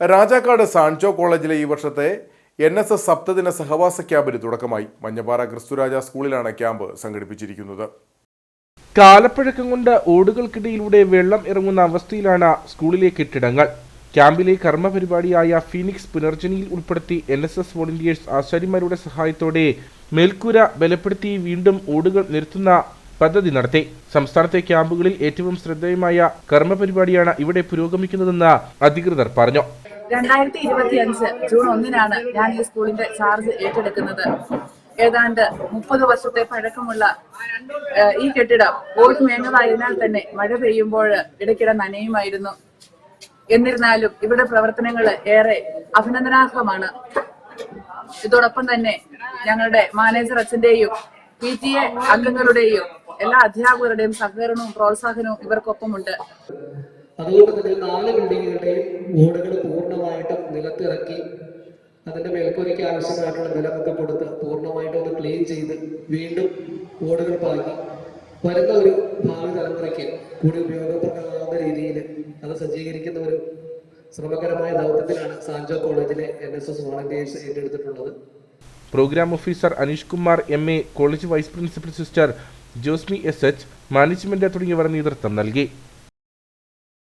Rajakkad Sancho കോളേജിലെ ഈ വർഷത്തെ എൻ എസ് എസ് സപ്തദിന സഹവാസ ക്യാമ്പിന് തുടക്കമായി. മഞ്ഞപ്പാറ ക്രിസ്തുരാജ സ്കൂളിലാണ് ക്യാമ്പ് സംഘടിപ്പിച്ചിരിക്കുന്നത്. കാലപ്പഴക്കം കൊണ്ട് ഓടുകൾക്കിടയിലൂടെ വെള്ളം ഇറങ്ങുന്ന അവസ്ഥയിലാണ് സ്കൂളിലെ കെട്ടിടങ്ങൾ. ക്യാമ്പിലെ കർമ്മ പരിപാടിയായ ഫീനിക്സ് പുനർജനിയിൽ ഉൾപ്പെടുത്തി എൻ എസ് എസ് വോളണ്ടിയേഴ്സ് ആശാരിമാരുടെ സഹായത്തോടെ മേൽക്കൂര ബലപ്പെടുത്തി വീണ്ടും ഓടുകൾ നിർത്തുന്ന പദ്ധതി നടത്തി. സംസ്ഥാനത്തെ ക്യാമ്പുകളിൽ ഏറ്റവും ശ്രദ്ധേയമായ കർമ്മ പരിപാടിയാണ് ഇവിടെ പുരോഗമിക്കുന്നതെന്ന് അധികൃതർ പറഞ്ഞു. രണ്ടായിരത്തി ഇരുപത്തി അഞ്ച് ജൂൺ ഒന്നിനാണ് ഞാൻ ഈ സ്കൂളിന്റെ ചാർജ് ഏറ്റെടുക്കുന്നത്. ഏതാണ്ട് മുപ്പത് വർഷത്തെ പഴക്കമുള്ള ഈ കെട്ടിടം ഓടി മേഞ്ഞതായതിനാൽ തന്നെ മഴ പെയ്യുമ്പോൾ ഇടയ്ക്കിടെ നനയുമായിരുന്നു. എന്നിരുന്നാലും ഇവിടെ പ്രവർത്തനങ്ങൾ ഏറെ അഭിനന്ദനാർഹമാണ്. ഇതോടൊപ്പം തന്നെ ഞങ്ങളുടെ മാനേജർ അച്ഛന്റെയും പി ടി എ അംഗങ്ങളുടെയും എല്ലാ അധ്യാപകരുടെയും സഹകരണവും പ്രോത്സാഹനവും ഇവർക്കൊപ്പമുണ്ട്. അതുകൊണ്ട് തന്നെ നാല് ബിൽഡിങ്ങുകളുടെയും പൂർണമായിട്ടും നിലത്തിറക്കി അതിന്റെ മേൽക്കൂരയ്ക്ക് ആവശ്യമായിട്ടുള്ള നിലമൊക്കെ കൊടുത്ത് പൂർണമായിട്ട് ഒന്ന് ക്ലീൻ ചെയ്ത് വീണ്ടും ഓടുകൾ പാകി വരുന്ന ഒരു ഭാവി തലമുറയ്ക്ക് കൂടി ഉപയോഗപ്രദമാകുന്ന രീതിയിൽ അത് സജ്ജീകരിക്കുന്ന ഒരു ശ്രമകരമായ ദൗത്യത്തിലാണ് സാൻജോ കോളേജിലെ N S S volunteers ഏറ്റെടുത്തിട്ടുള്ളത്. Programme officer Aneesh Kumar M A college vice principal sister Josmi S H management തുടങ്ങിയവർ നേതൃത്വം നൽകി.